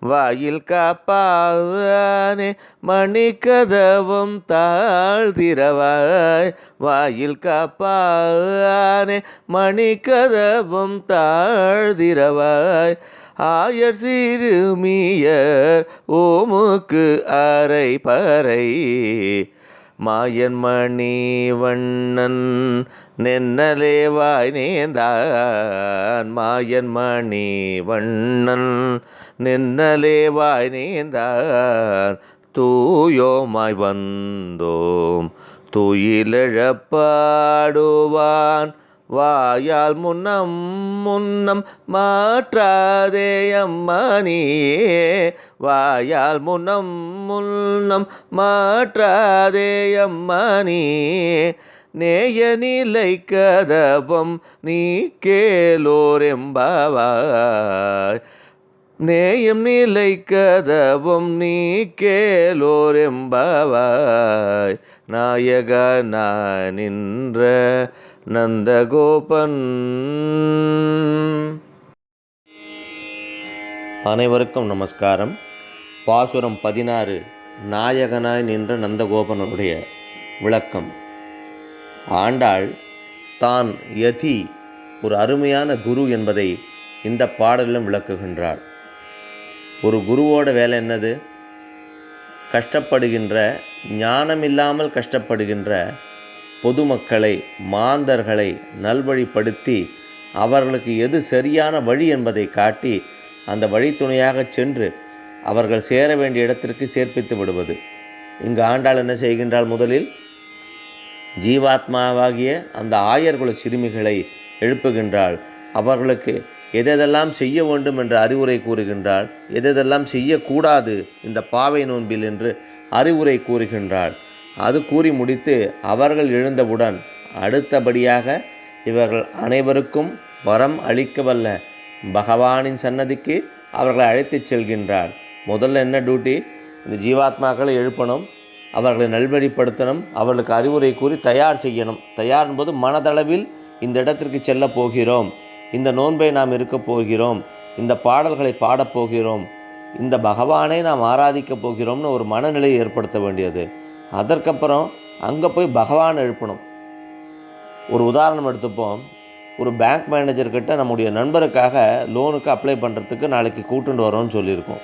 வாயில் காப்பானே மணிக்கதவும் தாழ்திரவாய் வாயில் காப்பானே மணிக்கதவும் தாழ்திரவாய் ஆயர் சிறுமியர் ஓமுக்கு அரை பறை. மாயன் மணி வண்ணன் நென்னலேவாய் நீந்தான் மாயன் மணி வண்ணன். நென்னலேவாய் நீந்தான் தூயோமாய் வந்தோம். துயிலழப்பாடுவான் வாயால் முன்னம் முன்னம் மாற்றாதே அம்மானியே வாயால் முன்னம் முன்னம் மாற்றாதே அம்மானியே நேய நிலை கதவம் நீ கேலோரெம்பாவாய் நேயம் நிலை கதவும் நீ கேலோரெம்பாவாய் நாயகனாய் நின்ற நந்தகோபன். அனைவருக்கும் நமஸ்காரம். பாசுரம் பதினாறு நாயகனாய் நின்ற நந்தகோபனுடைய விளக்கம். ஆண்டாள் தான் யதி ஒரு அருமையான குரு என்பதை இந்த பாடலிலும் விளக்குகின்றாள். ஒரு குருவோட வேலை என்னது? கஷ்டப்படுகின்ற ஞானமில்லாமல் கஷ்டப்படுகின்ற பொதுமக்களை மாந்தர்களை நல்வழிப்படுத்தி அவர்களுக்கு எது சரியான வழி என்பதை காட்டி அந்த வழித்துணையாக சென்று அவர்கள் சேர வேண்டிய இடத்திற்கு சேர்ப்பித்து விடுவது. இங்கு ஆண்டாள் என்ன செய்கின்றாள் முதலில்? ஜீவாத்மாவாகிய அந்த ஆயர்குல சிறுமிகளை எழுப்புகின்றாள். அவர்களுக்கு எதெல்லாம் செய்ய வேண்டும் என்ற அறிவுரை கூறுகின்றாள். எதெல்லாம் செய்யக்கூடாது இந்த பாவை நோன்பில் என்று அறிவுரை கூறுகின்றாள். அது கூறி முடித்து அவர்கள் எழுந்தவுடன் அடுத்தபடியாக இவர்கள் அனைவருக்கும் வரம் அளிக்க வல்ல பகவானின் சன்னதிக்கு அவர்களை அழைத்துச் செல்கின்றாள் முதல்ல என்ன டியூட்டி இந்த ஜீவாத்மாக்களை எழுப்பணும். அவர்களை நல்வழிப்படுத்தணும் அவர்களுக்கு அறிவுரை கூறி தயார் செய்யணும். தயார் என்பது மனதளவில் இந்த இடத்திற்கு செல்ல போகிறோம். இந்த நோன்பை நாம் இருக்கப் போகிறோம். இந்த பாடல்களை பாடப் போகிறோம். இந்த பகவானை நாம் ஆராதிக்கப் போகிறோம்னு ஒரு மனநிலையை ஏற்படுத்த வேண்டியது. அதற்கப்புறம் அங்கே போய் பகவான் எழுப்பணும். ஒரு உதாரணம் எடுத்துப்போம். ஒரு பேங்க் மேனேஜர்கிட்ட நம்முடைய நண்பருக்காக லோனுக்கு அப்ளை பண்ணுறதுக்கு நாளைக்கு கூட்டுண்டு வரோம்னு சொல்லியிருக்கோம்.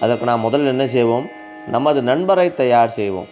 அதற்கு நான் முதல்ல என்ன செய்வோம்? நமது நண்பரை தயார் செய்வோம்.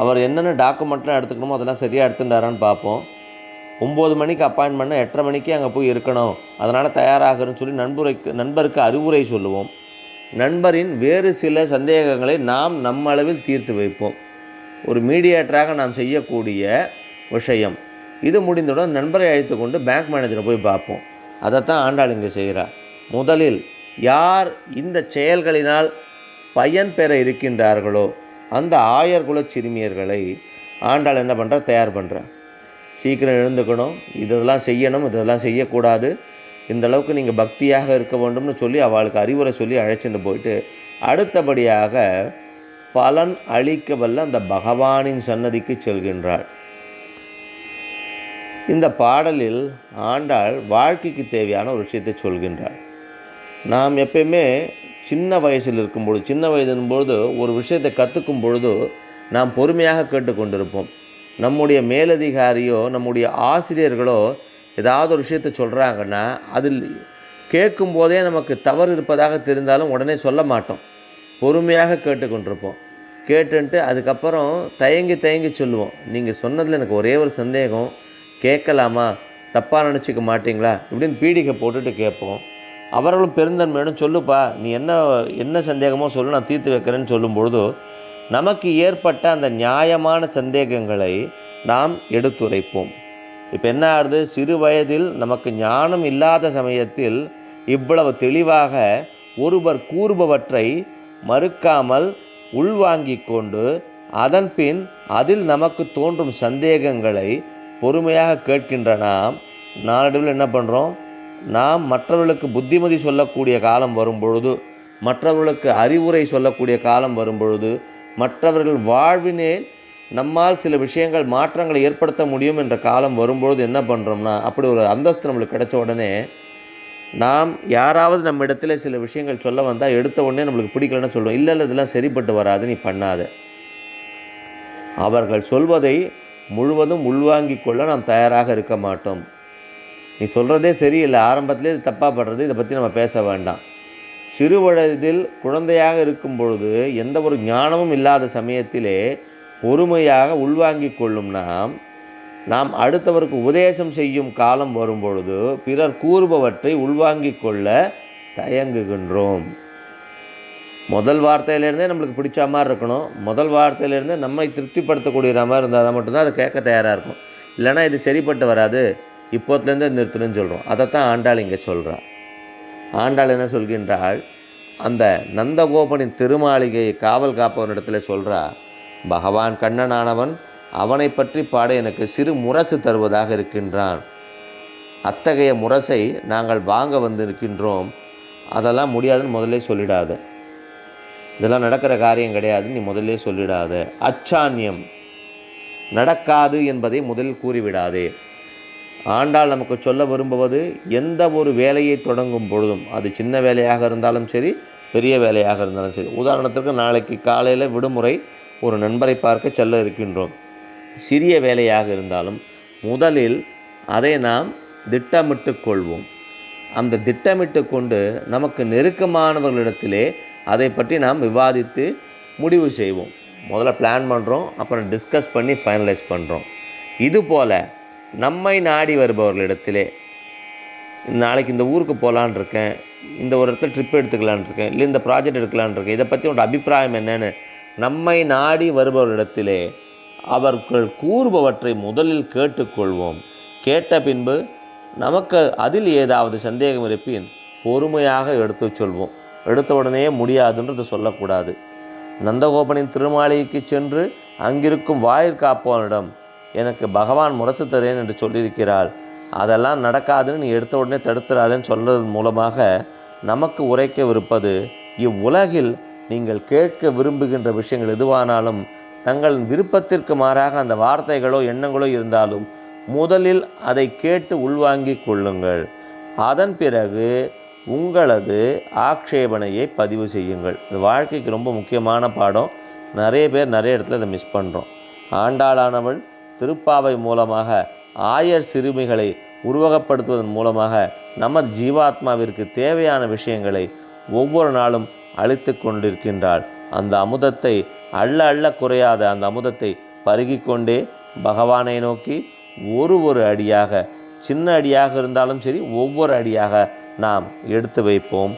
அவர் என்னென்ன டாக்குமெண்ட்லாம் எடுத்துக்கணுமோ அதெல்லாம் சரியாக எடுத்துட்டாரான்னு பார்ப்போம். ஒம்பது மணிக்கு அப்பாயின்மெண்ட்னா எட்டரை மணிக்கு அங்கே போய் இருக்கணும். அதனால் தயாராகிறன்னு சொல்லி நண்பருக்கு நண்பருக்கு அறிவுரை சொல்லுவோம். நண்பரின் வேறு சில சந்தேகங்களை நாம் நம்ம அளவில் தீர்த்து வைப்போம். ஒரு மீடியேட்டராக நாம் செய்யக்கூடிய விஷயம். இது முடிந்தவுடன் நண்பரை அழைத்து கொண்டு பேங்க் மேனேஜரை போய் பார்ப்போம். அதைத்தான் ஆண்டாள் இங்கே செய்கிறார் முதலில் யார் இந்த செயல்களினால் பயன் பெற இருக்கின்றார்களோ அந்த ஆயர்குல சிறுமியர்களை ஆண்டாள் என்ன பண்ணுறா தயார் பண்ணுறா சீக்கிரம் எழுந்துக்கணும். இதெல்லாம் செய்யணும். இதெல்லாம் செய்யக்கூடாது. இந்த அளவுக்கு நீங்கள் பக்தியாக இருக்க வேண்டும்னு சொல்லி அவளுக்கு அறிவுரை சொல்லி அழைச்சிட்டு போயிட்டு அடுத்தபடியாக பலன் அளிக்க வல்ல அந்த பகவானின் சன்னதிக்கு செல்கின்றாள். இந்த பாடலில் ஆண்டாள் வாழ்க்கைக்கு தேவையான ஒரு விஷயத்தை சொல்கின்றாள். நாம் எப்பயுமே சின்ன வயசில் இருக்கும்பொழுது சின்ன வயதின் பொழுது ஒரு விஷயத்தை கற்றுக்கும் பொழுது நாம் பொறுமையாக கேட்டுக்கொண்டிருப்போம். நம்முடைய மேலதிகாரியோ நம்முடைய ஆசிரியர்களோ ஏதாவது ஒரு விஷயத்தை சொல்கிறாங்கன்னா அதில் கேட்கும் போதே நமக்கு தவறு இருப்பதாக தெரிந்தாலும் உடனே சொல்ல மாட்டோம். பொறுமையாக கேட்டுக்கொண்டிருப்போம். கேட்டுன்ட்டு அதுக்கப்புறம் தயங்கி தயங்கி சொல்லுவோம். நீங்கள் சொன்னதில் எனக்கு ஒரே ஒரு சந்தேகம் கேட்கலாமா? தப்பாக நினச்சிக்க மாட்டிங்களா? இப்படின்னு பீடிகை போட்டுட்டு கேட்போம். அவர்களும் பெருந்தன்மையிடம் சொல்லுப்பா நீ என்ன என்ன சந்தேகமோ சொல்லு நான் தீர்த்து வைக்கிறேன்னு சொல்லும்பொழுது நமக்கு ஏற்பட்ட அந்த நியாயமான சந்தேகங்களை நாம் எடுத்துரைப்போம். இப்போ என்ன ஆகுது? சிறு வயதில் நமக்கு ஞானம் இல்லாத சமயத்தில் இவ்வளவு தெளிவாக ஒருவர் கூறுபவற்றை மறுக்காமல் உள்வாங்கிக் கொண்டு அதன்பின் அதில் நமக்கு தோன்றும் சந்தேகங்களை பொறுமையாக கேட்கின்ற நாம் நாளடைவில் என்ன பண்ணுறோம் நாம் மற்றவர்களுக்கு புத்திமதி சொல்லக்கூடிய காலம் வரும் பொழுது மற்றவர்களுக்கு அறிவுரை சொல்லக்கூடிய காலம் வரும் பொழுது மற்றவர்கள் வாழ்வினே நம்மால் சில விஷயங்கள் மாற்றங்களை ஏற்படுத்த முடியும் என்ற காலம் வரும்பொழுது என்ன பண்ணுறோம்னா அப்படி ஒரு அந்தஸ்து நம்மளுக்கு கிடைச்ச உடனே நாம் யாராவது நம்ம இடத்துல சில விஷயங்கள் சொல்ல வந்தால் எடுத்த உடனே நம்மளுக்கு பிடிக்கலன்னு சொல்லுவோம். இல்லை இல்லை இதெல்லாம் சரிப்பட்டு வராது நீ பண்ணாத. அவர்கள் சொல்வதை முழுவதும் உள்வாங்கிக் கொள்ள நாம் தயாராக இருக்க மாட்டோம். நீ சொல்கிறதே சரியில்லை. ஆரம்பத்திலே இது தப்பாக படுறது. இதை பற்றி நம்ம பேச வேண்டாம். சிறு வயதில் குழந்தையாக இருக்கும் பொழுது எந்த ஒரு ஞானமும் இல்லாத சமயத்திலே பொறுமையாக உள்வாங்கிக் கொள்ளும் நாம் நாம் அடுத்தவருக்கு உபதேசம் செய்யும் காலம் வரும் பொழுது பிறர் கூறுபவற்றை உள்வாங்கிக் கொள்ள தயங்குகின்றோம். முதல் வார்த்தையிலேருந்தே நம்மளுக்கு பிடிச்ச மாதிரி இருக்கணும். முதல் வார்த்தையிலேருந்தே நம்மை திருப்திப்படுத்தக்கூடிய மாதிரி இருந்தால் தான் மட்டும்தான் அதை கேட்க தயாராக இருக்கும். இல்லைன்னா இது சரிப்பட்டு வராது. இப்போத்துலேருந்தே நிறுத்தணும்னு சொல்கிறோம் அதைத்தான் ஆண்டாள் இங்கே சொல்கிறா ஆண்டாள் என்ன சொல்கின்றாள்? அந்த நந்தகோபனின் திருமாளிகையை காவல் காப்பவனிடத்துல சொல்கிறா பகவான் கண்ணனானவன் அவனை பற்றி பாட எனக்கு சிறு முரசு தருவதாக இருக்கின்றான். அத்தகைய முரசை நாங்கள் வாங்க வந்திருக்கின்றோம். அதெல்லாம் முடியாதுன்னு முதல்ல சொல்லிடாத. இதெல்லாம் நடக்கிற காரியம் கிடையாது நீ முதல்ல சொல்லிடாத. அச்சான்யம் நடக்காது என்பதை முதலில் கூறிவிடாதே. ஆண்டாள் நமக்கு சொல்ல விரும்புவது எந்த ஒரு வேலையை தொடங்கும் பொழுதும் அது சின்ன வேலையாக இருந்தாலும் சரி பெரிய வேலையாக இருந்தாலும் சரி. உதாரணத்திற்கு நாளைக்கு காலையில் விடுமுறை ஒரு நண்பரை பார்க்க செல்ல இருக்கின்றோம். சிறிய வேலையாக இருந்தாலும் முதலில் அதை நாம் திட்டமிட்டு கொள்வோம். அந்த திட்டமிட்டு கொண்டு நமக்கு நெருக்கமானவர்களிடத்திலே அதை பற்றி நாம் விவாதித்து முடிவு செய்வோம். முதல்ல பிளான் பண்ணுறோம் அப்புறம் டிஸ்கஸ் பண்ணி ஃபைனலைஸ் பண்ணுறோம் இதுபோல் நம்மை நாடி வருபவர்களிடத்திலே நாளைக்கு இந்த ஊருக்கு போகலான் இருக்கேன் இந்த ஒரு இடத்துல ட்ரிப் எடுத்துக்கலான் இருக்கேன் இல்லை இந்த ப்ராஜெக்ட் எடுக்கலான் இருக்கேன் இதை பற்றி உன்னோட அபிப்பிராயம் என்னென்னு நம்மை நாடி வருபவர்களிடத்திலே அவர்கள் கூறுபவற்றை முதலில் கேட்டுக்கொள்வோம். கேட்ட பின்பு நமக்கு அதில் ஏதாவது சந்தேகம் இருப்பின் பொறுமையாக எடுத்துச் சொல்வோம். எடுத்த உடனே முடியாதுன்றது சொல்லக்கூடாது. நந்தகோபனின் திருமாளிகைக்கு சென்று அங்கிருக்கும் வாயிற்காப்பவனிடம் எனக்கு பகவான் முரசு தரேன் என்று சொல்லியிருக்கிறாள். அதெல்லாம் நடக்காதுன்னு நீ எடுத்த உடனே தடுத்துறாதேன்னு சொல்றது மூலமாக நமக்கு உரைக்கவிருப்பது இவ்வுலகில் நீங்கள் கேட்க விரும்புகின்ற விஷயங்கள் எதுவானாலும் தங்கள் விருப்பத்திற்கு மாறாக அந்த வார்த்தைகளோ எண்ணங்களோ இருந்தாலும் முதலில் அதை கேட்டு உள்வாங்கிக் கொள்ளுங்கள். அதன் பிறகு உங்களது ஆக்ஷேபனையை பதிவு செய்யுங்கள். இது வாழ்க்கைக்கு ரொம்ப முக்கியமான பாடம். நிறைய பேர் நிறைய இடத்துல அதை மிஸ் பண்ணுறோம் ஆண்டாளானவள் திருப்பாவை மூலமாக ஆயர் சிறுமிகளை உருவகப்படுத்துவதன் மூலமாக நமது ஜீவாத்மாவிற்கு தேவையான விஷயங்களை ஒவ்வொரு நாளும் அழித்து கொண்டிருக்கின்றாள். அந்த அமுதத்தை அள்ள அள்ள குறையாத அந்த அமுதத்தை பருகிக்கொண்டே பகவானை நோக்கி ஒரு ஒரு அடியாக சின்ன அடியாக இருந்தாலும் சரி ஒவ்வொரு அடியாக நாம் எடுத்து வைப்போம்.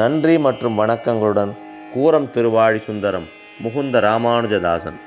நன்றி மற்றும் வணக்கங்களுடன் கூரம் திருவாழி சுந்தரம் முகுந்த ராமானுஜதாசன்.